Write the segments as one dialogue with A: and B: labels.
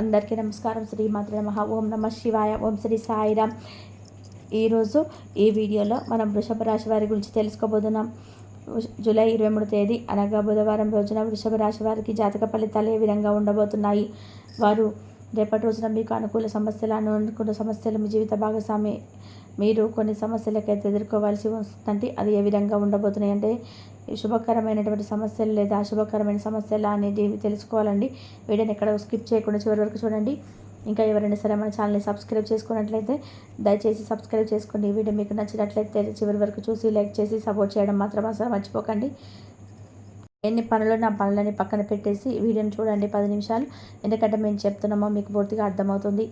A: అందరికీ నమస్కారం. శ్రీ మాతృ నమ. ఓం నమ శివాయ. ఓం శ్రీ సాయిరామ్. ఈరోజు ఈ వీడియోలో మనం వృషభ రాశి వారి గురించి తెలుసుకోబోతున్నాం. జూలై ఇరవై మూడు తేదీ అనగా బుధవారం రోజున వృషభ రాశి వారికి జాతక ఫలితాలు ఏ విధంగా ఉండబోతున్నాయి? వారు రేపటి రోజున మీకు అనుకూల సమస్యలు అనుకున్న సమస్యలు మీ జీవిత భాగస్వామి మీరు కొన్ని సమస్యలకైతే ఎదుర్కోవాల్సి వస్తుందంటే అది ఏ విధంగా ఉండబోతున్నాయి అంటే శుభకరమైనటువంటి సమస్యలు లేదా అశుభకరమైన సమస్యలు అనేది తెలుసుకోవాలండి. వీడియోని ఎక్కడ స్కిప్ చేయకుండా చివరి వరకు చూడండి. ఇంకా ఎవరైనా సరే మన ఛానల్ని సబ్స్క్రైబ్ చేసుకున్నట్లయితే దయచేసి సబ్స్క్రైబ్ చేసుకోండి ఈ వీడియో మీకు నచ్చినట్లయితే చివరి వరకు చూసి లైక్ చేసి సపోర్ట్ చేయడం మాత్రం అసలు మర్చిపోకండి. ఎన్ని పనులు నా పనులని పక్కన పెట్టేసి వీడియోని చూడండి పది నిమిషాలు. ఎందుకంటే మేము చెప్తున్నామో మీకు పూర్తిగా అర్థమవుతుంది.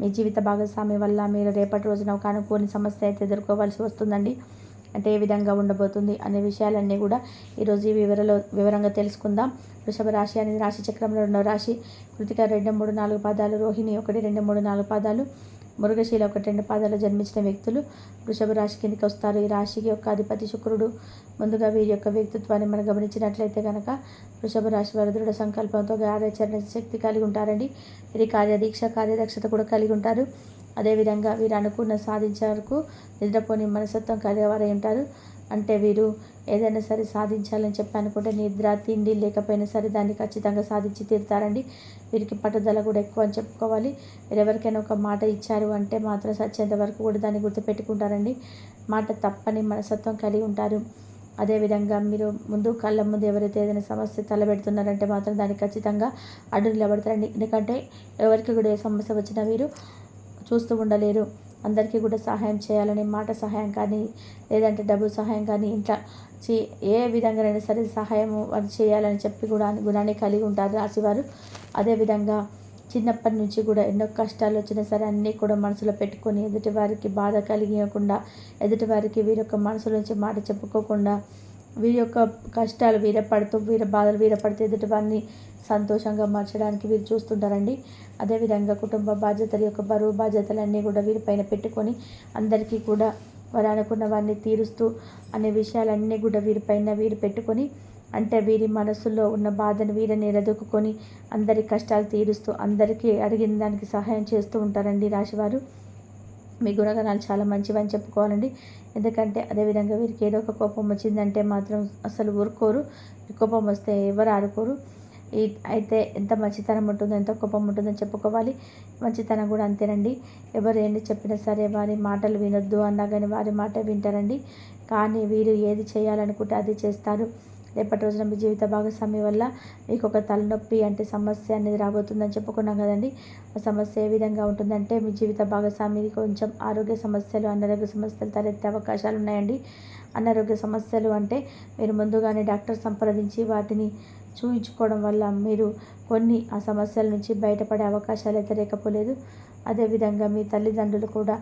A: మీ జీవిత భాగస్వామి వల్ల మీరు రేపటి రోజున ఒక అనుకోని సమస్య అయితే ఎదుర్కోవాల్సి వస్తుందండి. అంటే ఏ విధంగా ఉండబోతుంది అనే విషయాలన్నీ కూడా ఈరోజు ఈ వివరలో వివరంగా తెలుసుకుందాం. వృషభ రాశి అనేది రాశి చక్రంలో రెండవ రాశి. కృతిక రెండు మూడు నాలుగు పాదాలు రోహిణి ఒకటి రెండు మూడు నాలుగు పాదాలు. మృగశీల ఒకటి రెండు పాదాలు జన్మించిన వ్యక్తులు వృషభ రాశి కిందకి వస్తారు. ఈ రాశికి యొక్క అధిపతి శుక్రుడు ముందుగా వీరి యొక్క వ్యక్తిత్వాన్ని మనం గమనించినట్లయితే కనుక వృషభ రాశి వారు దృఢ సంకల్పంతో కార్యాచరణ శక్తి కలిగి ఉంటారండి. వీరి కార్యదీక్ష కార్యదక్షత కూడా కలిగి ఉంటారు. అదేవిధంగా వీరు అనుకున్న సాధించేందుకు నిద్రపోని మనసత్వం కలిగేవారై ఉంటారు. అంటే వీరు ఏదైనా సరే సాధించాలని చెప్పి అనుకుంటే నిద్ర తిండి లేకపోయినా సరే దాన్ని ఖచ్చితంగా సాధించి తీరుతారండి. వీరికి పట్టుదల కూడా ఎక్కువ అని చెప్పుకోవాలి. మీరు ఎవరికైనా ఒక మాట ఇచ్చారు అంటే మాత్రం సచ్చేంత వరకు కూడా దాన్ని గుర్తుపెట్టుకుంటారండి. మాట తప్పని మనసత్వం కలిగి ఉంటారు. అదేవిధంగా మీరు ముందు కళ్ళ ముందు ఎవరైతే ఏదైనా సమస్య తలబెడుతున్నారంటే మాత్రం దాన్ని ఖచ్చితంగా అడ్డు నిలబడతారండి. ఎందుకంటే ఎవరికి కూడా ఏ సమస్య వచ్చినా వీరు చూస్తూ ఉండలేరు. అందరికీ కూడా సహాయం చేయాలని మాట సహాయం కానీ లేదంటే డబ్బు సహాయం కానీ ఇంట్లో ఏ విధంగానైనా సరే సహాయం వారు చేయాలని చెప్పి కూడా గుణాన్ని కలిగి ఉంటారు రాశివారు. అదేవిధంగా చిన్నప్పటి నుంచి కూడా ఎన్నో కష్టాలు వచ్చినా సరే అన్నీ కూడా మనసులో పెట్టుకొని ఎదుటి వారికి బాధ కలిగియకుండా ఎదుటి వారికి వీరి మనసులో నుంచి మాట చెప్పుకోకుండా వీరి యొక్క కష్టాలు వీరపడుతూ వీర బాధలు వీర పడితే వారిని సంతోషంగా మార్చడానికి వీరు చూస్తుంటారండి. అదేవిధంగా కుటుంబ బాధ్యతల యొక్క బరువు బాధ్యతలన్నీ కూడా వీరిపైన పెట్టుకొని అందరికీ కూడా వారు అనుకున్న వారిని తీరుస్తూ అనే విషయాలన్నీ కూడా వీరిపైన వీరు పెట్టుకొని అంటే వీరి మనసులో ఉన్న బాధను వీరిని నిలదొక్కుని అందరి కష్టాలు తీరుస్తూ అందరికీ అడిగిన దానికి సహాయం చేస్తూ ఉంటారండి రాశివారు. మీ గుణగణాలు చాలా మంచివని చెప్పుకోవాలండి. ఎందుకంటే అదేవిధంగా వీరికి ఏదో ఒక కోపం వచ్చిందంటే మాత్రం అసలు ఊరుకోరు. కోపం వస్తే ఎవరు ఆడుకోరు. ఈ అయితే ఎంత మంచితనం ఉంటుందో ఎంత కోపం ఉంటుందని చెప్పుకోవాలి. మంచితనం కూడా అంతేనండి. ఎవరు ఏంటి చెప్పినా సరే వారి మాటలు వినొద్దు అన్నా కానీ వారి మాట వింటారండి. కానీ వీరు ఏది చేయాలనుకుంటే అది చేస్తారు. రేపటి రోజున మీ జీవిత భాగస్వామి వల్ల మీకు ఒక తలనొప్పి అంటే సమస్య అనేది రాబోతుందని చెప్పుకున్నాం కదండి. ఆ సమస్య ఏ విధంగా ఉంటుందంటే మీ జీవిత భాగస్వామి కొంచెం ఆరోగ్య సమస్యలు అనారోగ్య సమస్యలు తలెత్తే అవకాశాలు ఉన్నాయండి. అనారోగ్య సమస్యలు అంటే మీరు ముందుగానే డాక్టర్ సంప్రదించి వాటిని చూయించుకోవడం వల్ల మీరు కొన్ని ఆ సమస్యల నుంచి బయటపడే అవకాశాలు అయితే లేకపోలేదు. అదేవిధంగా మీ తల్లిదండ్రులు కూడా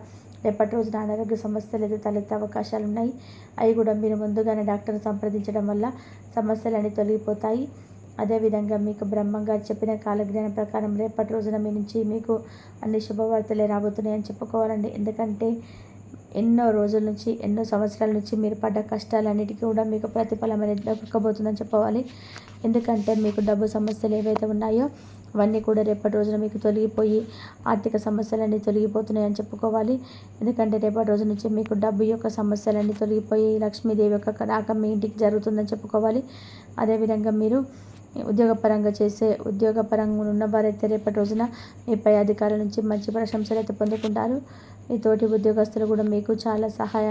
A: రేపటి రోజున అనారోగ్య సమస్యలు అయితే తలెత్తే అవకాశాలు ఉన్నాయి అవి కూడా మీరు ముందుగానే డాక్టర్ని సంప్రదించడం వల్ల సమస్యలన్నీ తొలగిపోతాయి. అదేవిధంగా మీకు బ్రహ్మంగారు చెప్పిన కాలజ్ఞానం ప్రకారం రేపటి రోజున మీ నుంచి మీకు అన్ని శుభవార్తలే రాబోతున్నాయని చెప్పుకోవాలండి. ఎందుకంటే ఎన్నో రోజుల నుంచి ఎన్నో సంవత్సరాల నుంచి మీరు పడ్డ కష్టాలన్నిటికీ కూడా మీకు ప్రతిఫలం అనేది దక్కబోతుందని చెప్పవాలి. ఎందుకంటే మీకు డబ్బు సమస్యలు ఏవైతే ఉన్నాయో అవన్నీ కూడా రేపటి రోజున మీకు తొలగిపోయి ఆర్థిక సమస్యలన్నీ తొలగిపోతున్నాయని చెప్పుకోవాలి. ఎందుకంటే రేపటి రోజు నుంచి మీకు డబ్బు యొక్క సమస్యలన్నీ తొలగిపోయి లక్ష్మీదేవి యొక్క రాక మీ ఇంటికి జరుగుతుందని చెప్పుకోవాలి. అదేవిధంగా మీరు ఉద్యోగపరంగా చేసే ఉద్యోగపరంగా ఉన్నవారైతే రేపటి రోజున మీ పై అధికారుల నుంచి మంచి ప్రశంసలు అయితే పొందుకుంటారు. మీ తోటి ఉద్యోగస్తులు కూడా మీకు చాలా సహాయ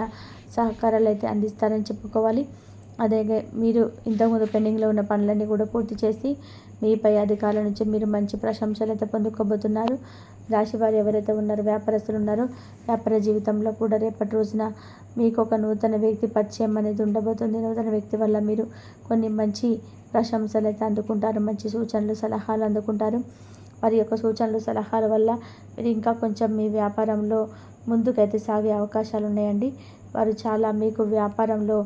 A: సహకారాలు అయితే అందిస్తారని చెప్పుకోవాలి. అదే మీరు ఇంతకుముందు పెండింగ్లో ఉన్న పనులన్నీ కూడా పూర్తి చేసి మీ పై అధికారుల నుంచి మీరు మంచి ప్రశంసలు అయితే పొందుకోబోతున్నారు. రాశివారు ఎవరైతే ఉన్నారో వ్యాపారస్తులు ఉన్నారో వ్యాపార జీవితంలో కూడా రేపటి రోజున మీకు ఒక నూతన వ్యక్తి పరిచయం అనేది ఉండబోతుంది. నూతన వ్యక్తి వల్ల మీరు కొన్ని మంచి ప్రశంసలు అయితే అందుకుంటారు మంచి సూచనలు సలహాలు అందుకుంటారు. వారి యొక్క సూచనలు సలహాల వల్ల మీరు ఇంకా కొంచెం మీ వ్యాపారంలో ముందుకైతే సాగే అవకాశాలు ఉన్నాయండి వారు చాలా మీకు వ్యాపారంలో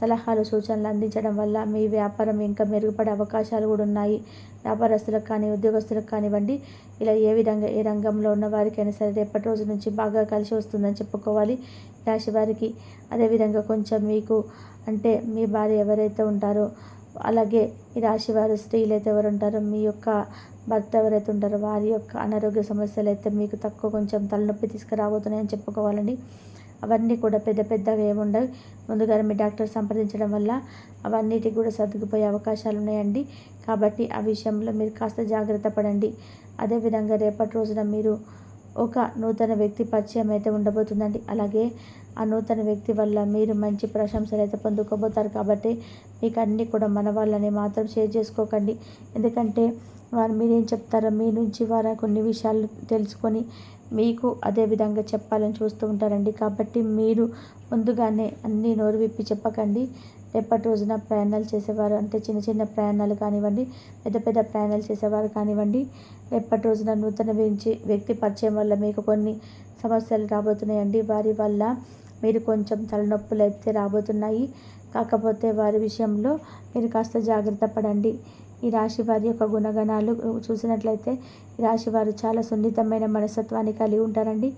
A: సలహాలు సూచనలు అందించడం వల్ల మీ వ్యాపారం ఇంకా మెరుగుపడే అవకాశాలు కూడా ఉన్నాయి. వ్యాపారస్తులకు కానీ ఉద్యోగస్తులకు కానివ్వండి. ఇలా ఏ విధంగా ఏ రంగంలో ఉన్న వారికైనా సరే రేపటి రోజు నుంచి బాగా కలిసి వస్తుందని చెప్పుకోవాలి రాశి వారికి. అదేవిధంగా కొంచెం మీకు అంటే మీ భార్య ఎవరైతే ఉంటారో అలాగే ఈ రాశి వారు స్త్రీలు అయితే ఎవరు ఉంటారో మీ యొక్క భర్త ఎవరైతే ఉంటారో వారి యొక్క అనారోగ్య సమస్యలు అయితే మీకు తక్కువ కొంచెం తలనొప్పి తీసుకురాబోతున్నాయని చెప్పుకోవాలండి. అవన్నీ కూడా పెద్ద పెద్దవి ఏముండవు ముందుగా మీ డాక్టర్ సంప్రదించడం వల్ల అవన్నిటికి కూడా సర్దుకుపోయే అవకాశాలు ఉన్నాయండి. కాబట్టి ఆ విషయంలో మీరు కాస్త జాగ్రత్త పడండి. అదేవిధంగా రేపటి రోజున మీరు ఒక నూతన వ్యక్తి పరిచయం అయితే ఉండబోతుందండి. అలాగే ఆ నూతన వ్యక్తి వల్ల మీరు మంచి ప్రశంసలు అయితే పొందుకోబోతారు. కాబట్టి మీకు అన్నీ కూడా మన వాళ్ళని మాత్రం షేర్ చేసుకోకండి. ఎందుకంటే వారు మీరేం చెప్తారో మీ నుంచి వారు కొన్ని విషయాలు తెలుసుకొని మీకు అదే విధంగా చెప్పాలని చూస్తూ ఉంటారండి. కాబట్టి మీరు ముందుగానే అన్ని నోరు విప్పి చెప్పకండి. రేపటి రోజున ప్రయాణాలు చేసేవారు అంటే చిన్న చిన్న ప్రయాణాలు కానివ్వండి పెద్ద పెద్ద ప్రయాణాలు చేసేవారు కానివ్వండి రేపటి రోజున నూతన గురించి వ్యక్తి పరిచయం వల్ల మీకు కొన్ని సమస్యలు రాబోతున్నాయండి. వారి వల్ల మీరు కొంచెం తలనొప్పులు అయితే రాబోతున్నాయి. కాకపోతే వారి విషయంలో మీరు కాస్త జాగ్రత్త పడండి. ఈ రాశి వారి యొక్క గుణగణాలు చూసినట్లయితే ఈ రాశి వారు చాలా సున్నితమైన మనస్తత్వాన్ని కలిగి ఉంటారండి.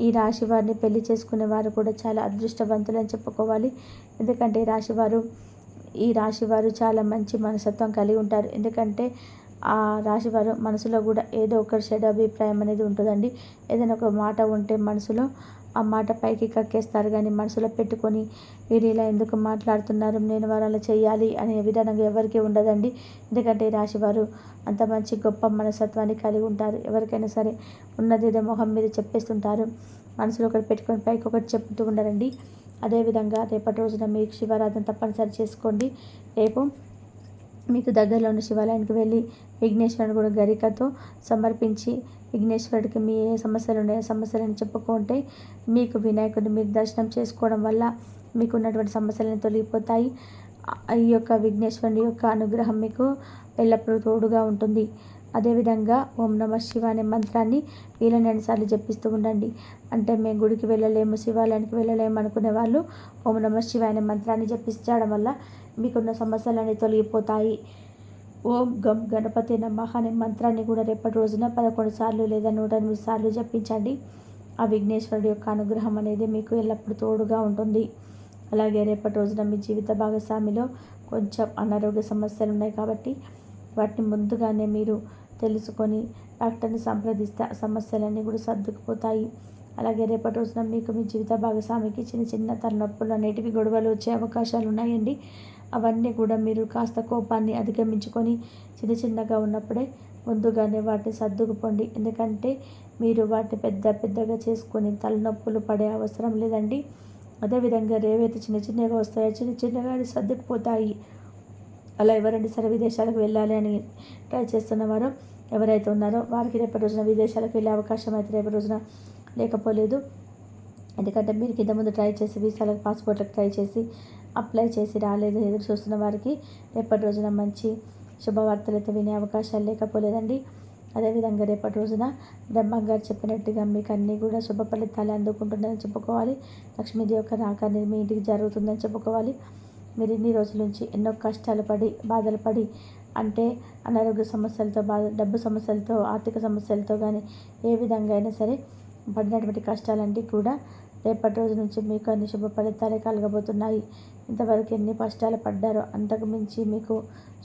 A: ఈ రాశి వారిని పెళ్ళి చేసుకునే వారు కూడా చాలా అదృష్టవంతులు అని చెప్పుకోవాలి. ఎందుకంటే ఈ రాశి వారు ఈ రాశి వారు చాలా మంచి మనస్తత్వం కలిగి ఉంటారు. ఎందుకంటే ఆ రాశి వారు మనసులో కూడా ఏదో ఒకరి చెడు అభిప్రాయం అనేది ఉంటుందండి. ఏదైనా ఒక మాట ఉంటే మనసులో ఆ మాట పైకి కక్కేస్తారు. కానీ మనసులో పెట్టుకొని మీరు ఇలా ఎందుకు మాట్లాడుతున్నారు? నేను వారు అలా చేయాలి అనే విధానం ఎవరికీ ఉండదండి. ఎందుకంటే రాశివారు అంత మంచి గొప్ప మనసత్వాన్ని కలిగి ఉంటారు. ఎవరికైనా సరే ఉన్నదేదో మొహం మీద చెప్పేస్తుంటారు. మనసులో ఒకటి పెట్టుకొని పైకి ఒకటి చెప్తూ ఉండరండి అదేవిధంగా రేపటి రోజున మీకు శివారాధన తప్పనిసరి చేసుకోండి. రేపు మీకు దగ్గరలో ఉన్న శివాలయానికి వెళ్ళి విఘ్నేశ్వరుని కూడా గరికతో సమర్పించి విఘ్నేశ్వరుడికి మీ ఏ సమస్యలు ఉన్నాయో సమస్యలను చెప్పుకుంటే మీకు వినాయకుడిని మీరు దర్శనం చేసుకోవడం వల్ల మీకు ఉన్నటువంటి సమస్యలను తొలగిపోతాయి ఈ యొక్క విఘ్నేశ్వరుని యొక్క అనుగ్రహం మీకు ఎల్లప్పుడూ తోడుగా ఉంటుంది. అదేవిధంగా ఓం నమ శివ అనే మంత్రాన్ని వీలైనన్ని సార్లు జపిస్తూ ఉండండి. అంటే మేము గుడికి వెళ్ళలేము శివాలయానికి వెళ్ళలేము అనుకునే వాళ్ళు ఓం నమ శివ అనే మంత్రాన్ని జపించడం వల్ల మీకున్న సమస్యలన్నీ తొలగిపోతాయి. ఓం గం గణపతి నమః అనే మంత్రాన్ని కూడా రేపటి రోజున పదకొండు సార్లు లేదా నూట ఎనిమిది సార్లు జపించండి. ఆ విఘ్నేశ్వరుడి యొక్క అనుగ్రహం అనేది మీకు ఎల్లప్పుడూ తోడుగా ఉంటుంది. అలాగే రేపటి రోజున మీ జీవిత భాగస్వామిలో కొంచెం అనారోగ్య సమస్యలు ఉన్నాయి కాబట్టి వాటిని ముందుగానే మీరు తెలుసుకొని డాక్టర్ని సంప్రదిస్తే ఆ సమస్యలన్నీ కూడా సర్దుకుపోతాయి. అలాగే రేపటి రోజున మీకు మీ జీవిత భాగస్వామికి చిన్న చిన్న తలనొప్పులు అనేటివి గొడవలు వచ్చే అవకాశాలు ఉన్నాయండి. అవన్నీ కూడా మీరు కాస్త కోపాన్ని అధిగమించుకొని చిన్న చిన్నగా ఉన్నప్పుడే ముందుగానే వాటిని సర్దుకుపోండి. ఎందుకంటే మీరు వాటిని పెద్ద పెద్దగా చేసుకొని తలనొప్పులు పడే అవసరం లేదండి. అదేవిధంగా రేవైతే చిన్న చిన్నగా వస్తాయో చిన్న చిన్నగా సర్దుకుపోతాయి. అలా ఎవరైనా సరే విదేశాలకు వెళ్ళాలి అని ట్రై చేస్తున్నవారు ఎవరైతే ఉన్నారో వారికి రేపటి రోజున విదేశాలకు వెళ్ళే అవకాశం అయితే రేపటి రోజున లేకపోలేదు. ఎందుకంటే మీరు కింద ముందు ట్రై చేసి వీసాలకు పాస్పోర్ట్లకు ట్రై చేసి అప్లై చేసి రాలేదు ఎదురు చూస్తున్న వారికి రేపటి రోజున మంచి శుభవార్తలు అయితే వినే అవకాశాలు లేకపోలేదండి. అదేవిధంగా రేపటి రోజున బ్రహ్మంగారు చెప్పినట్టుగా మీకు అన్నీ కూడా శుభ ఫలితాలు అందుకుంటుందని చెప్పుకోవాలి. లక్ష్మీదేవి యొక్క రాక అనేది మీ ఇంటికి జరుగుతుందని చెప్పుకోవాలి. మీరు ఇన్ని రోజుల నుంచి ఎన్నో కష్టాలు పడి బాధలు పడి అంటే అనారోగ్య సమస్యలతో బాధ డబ్బు సమస్యలతో ఆర్థిక సమస్యలతో కానీ ఏ విధంగా అయినా సరే పడినటువంటి కష్టాలన్నీ కూడా రేపటి రోజు నుంచి మీకు అన్ని శుభ ఫలితాలే కలగబోతున్నాయి. ఇంతవరకు ఎన్ని కష్టాలు పడ్డారో అంతకు మించి మీకు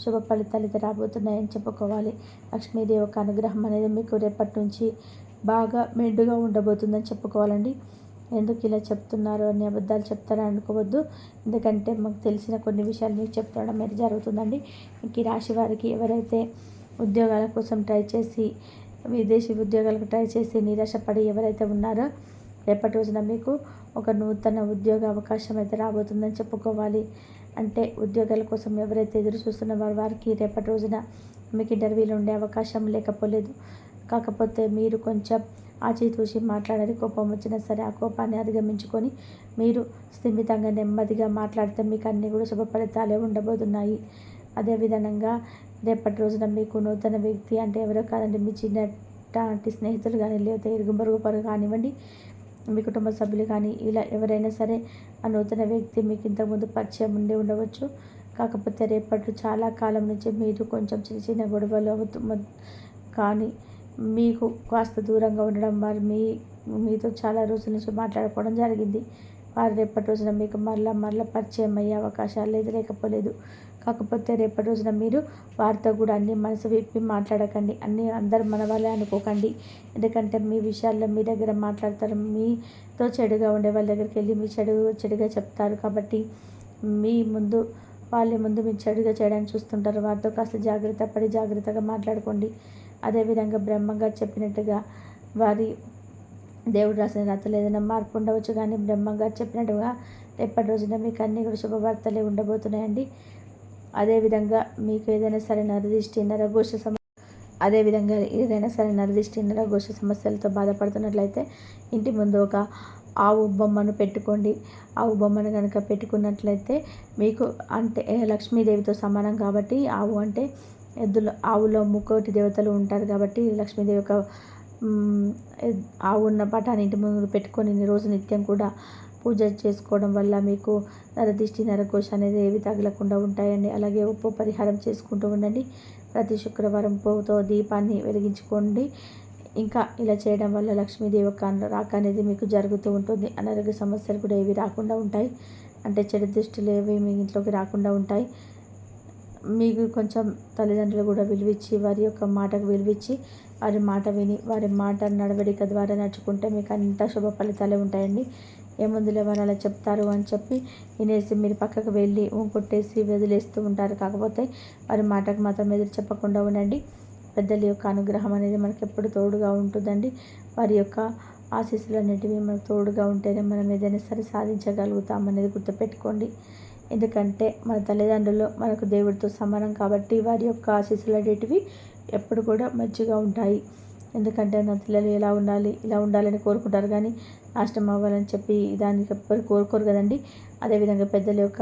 A: శుభ ఫలితాలు అయితే రాబోతున్నాయని చెప్పుకోవాలి. లక్ష్మీదేవి యొక్క అనుగ్రహం అనేది మీకు రేపటి నుంచి బాగా మెండుగా ఉండబోతుందని చెప్పుకోవాలండి. ఎందుకు ఇలా చెప్తున్నారు అని అబద్ధాలు చెప్తారని అనుకోవద్దు. ఎందుకంటే మాకు తెలిసిన కొన్ని విషయాలు మీకు చెప్తాడం అయితే జరుగుతుందండి. మీకు ఈ రాశి వారికి ఎవరైతే ఉద్యోగాల కోసం ట్రై చేసి విదేశీ ఉద్యోగాలకు ట్రై చేసి నిరాశపడి ఎవరైతే ఉన్నారో రేపటి రోజున మీకు ఒక నూతన ఉద్యోగ అవకాశం అయితే రాబోతుందని చెప్పుకోవాలి. అంటే ఉద్యోగాల కోసం ఎవరైతే ఎదురు చూస్తున్న వారు వారికి రేపటి రోజున మీకు ఇంటర్వ్యూలు ఉండే అవకాశం లేకపోలేదు. కాకపోతే మీరు కొంచెం ఆచితూచి మాట్లాడాలి కోపం వచ్చినా సరే ఆ కోపాన్ని అధిగమించుకొని మీరు స్థిమితంగా నెమ్మదిగా మాట్లాడితే మీకు అన్నీ కూడా శుభ ఫలితాలే ఉండబోతున్నాయి. అదేవిధంగా రేపటి రోజున మీకు నూతన వ్యక్తి అంటే ఎవరో కాదండి మీ చిన్నటి స్నేహితులు కానీ లేకపోతే ఇరుగు పొరుగు పరుగు కానివ్వండి మీ కుటుంబ సభ్యులు కానీ ఇలా ఎవరైనా సరే ఆ నూతన వ్యక్తి మీకు ఇంతకుముందు పరిచయం ఉండి ఉండవచ్చు. కాకపోతే రేపటి చాలా కాలం నుంచి మీరు కొంచెం చిన్న చిన్న గొడవలు అవుతు కానీ మీకు కాస్త దూరంగా ఉండడం వారు మీ మీతో చాలా రోజుల నుంచి మాట్లాడుకోవడం జరిగింది. వారు రేపటి రోజున మీకు మరలా మరలా పరిచయం అయ్యే అవకాశాలు లేదు లేకపోలేదు. కాకపోతే రేపటి రోజున మీరు వారితో కూడా అన్ని మనసు విప్పి మాట్లాడకండి. అన్నీ అందరు మన వాళ్ళే అనుకోకండి. ఎందుకంటే మీ విషయాల్లో మీ దగ్గర మాట్లాడతారు. మీతో చెడుగా ఉండే వాళ్ళ దగ్గరికి వెళ్ళి మీ చెడు చెడుగా చెప్తారు కాబట్టి మీ ముందు వాళ్ళ ముందు మీరు చెడుగా చేయడానికి చూస్తుంటారు. వారితో కాస్త జాగ్రత్త పడి జాగ్రత్తగా మాట్లాడుకోండి. అదేవిధంగా బ్రహ్మంగారు చెప్పినట్టుగా వారి దేవుడు రాసిన రాతలు ఏదైనా మార్పు ఉండవచ్చు కానీ బ్రహ్మంగారు చెప్పినట్టుగా రేపటి రోజున మీకు అన్ని కూడా శుభవార్తలే ఉండబోతున్నాయండి. అదేవిధంగా మీకు ఏదైనా సరే నరదిష్టి నరఘోష సమ అదేవిధంగా ఏదైనా సరే నరదిష్టి నరఘోష సమస్యలతో బాధపడుతున్నట్లయితే ఇంటి ముందు ఒక ఆవు బొమ్మను పెట్టుకోండి. ఆవు బొమ్మను కనుక పెట్టుకున్నట్లయితే మీకు అంటే లక్ష్మీదేవితో సమానం కాబట్టి ఆవు అంటే ఎద్దుల ఆవులో ముక్కోటి దేవతలు ఉంటారు కాబట్టి లక్ష్మీదేవి యొక్క ఆవు ఉన్న పటాన్ని ఇంటి ముందు పెట్టుకొని రోజు నిత్యం కూడా పూజ చేసుకోవడం వల్ల మీకు నరదిష్టి నరకోశ అనేది ఏవి తగలకుండా ఉంటాయండి. అలాగే ఉప్పు పరిహారం చేసుకుంటూ ఉండండి. ప్రతి శుక్రవారం పువ్వుతో దీపాన్ని వెలిగించుకోండి. ఇంకా ఇలా చేయడం వల్ల లక్ష్మీదేవి యొక్క రాక అనేది మీకు జరుగుతూ ఉంటుంది. అనారోగ్య సమస్యలు కూడా ఏవి రాకుండా ఉంటాయి. అంటే చెడు దృష్టిలు ఏవి మీ ఇంట్లోకి రాకుండా ఉంటాయి. మీకు కొంచెం తల్లిదండ్రులు కూడా విలువిచ్చి వారి యొక్క మాటకు విలువిచ్చి వారి మాట విని వారి మాట నడవడిక ద్వారా నడుచుకుంటే మీకు అంత శుభ ఫలితాలే ఉంటాయండి. ఏముందులే వారు అలా చెప్తారు అని చెప్పి వినేసి మీరు పక్కకు వెళ్ళి కొట్టేసి వదిలేస్తూ ఉంటారు. కాకపోతే వారి మాటకు మాత్రం ఎదురు చెప్పకుండా ఉండండి. పెద్దల యొక్క అనుగ్రహం అనేది మనకి ఎప్పుడు తోడుగా ఉంటుందండి. వారి యొక్క ఆశీస్సులు అనేటివి మనకు తోడుగా ఉంటేనే మనం ఏదైనా సరే సాధించగలుగుతాం అనేది గుర్తుపెట్టుకోండి. ఎందుకంటే మన తల్లిదండ్రులు మనకు దేవుడితో సమానం కాబట్టి వారి యొక్క ఆశీస్సులు అనేటివి ఎప్పుడు కూడా మంచిగా ఉంటాయి. ఎందుకంటే నా పిల్లలు ఎలా ఉండాలి ఇలా ఉండాలని కోరుకుంటారు కానీ నాశనం అవ్వాలని చెప్పి దానికి ఎవ్వరు కోరుకోరు కదండి. అదేవిధంగా పెద్దల యొక్క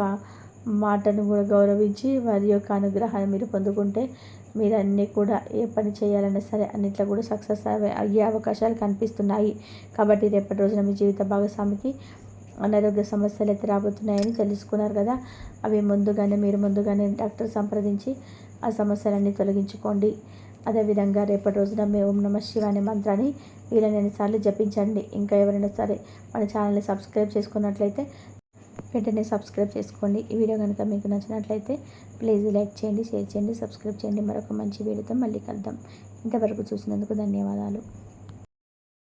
A: మాటను కూడా గౌరవించి వారి యొక్క అనుగ్రహాన్ని మీరు పొందుకుంటే మీరు అన్నీ కూడా ఏ పని చేయాలన్నా సరే అన్నిట్లో కూడా సక్సెస్ అయ్యే అవకాశాలు కనిపిస్తున్నాయి. కాబట్టి రేపటి రోజున మీ జీవిత భాగస్వామికి అనారోగ్య సమస్యలు అయితే రాబోతున్నాయని తెలుసుకున్నారు కదా. అవి ముందుగానే మీరు ముందుగానే డాక్టర్ సంప్రదించి ఆ సమస్యలన్నీ తొలగించుకోండి. అదేవిధంగా రేపటి రోజున మీ ఓం నమ శివ అనే మంత్రాన్ని వీలైన సార్లు జపించండి. ఇంకా ఎవరైనా సరే మన ఛానల్ని సబ్స్క్రైబ్ చేసుకున్నట్లయితే వెంటనే సబ్స్క్రైబ్ చేసుకోండి. ఈ వీడియో కనుక మీకు నచ్చినట్లయితే ప్లీజ్ లైక్ చేయండి షేర్ చేయండి సబ్స్క్రైబ్ చేయండి. మరొక మంచి వీడియోతో మళ్ళీ కలుద్దాం. ఇంతవరకు చూసినందుకు ధన్యవాదాలు.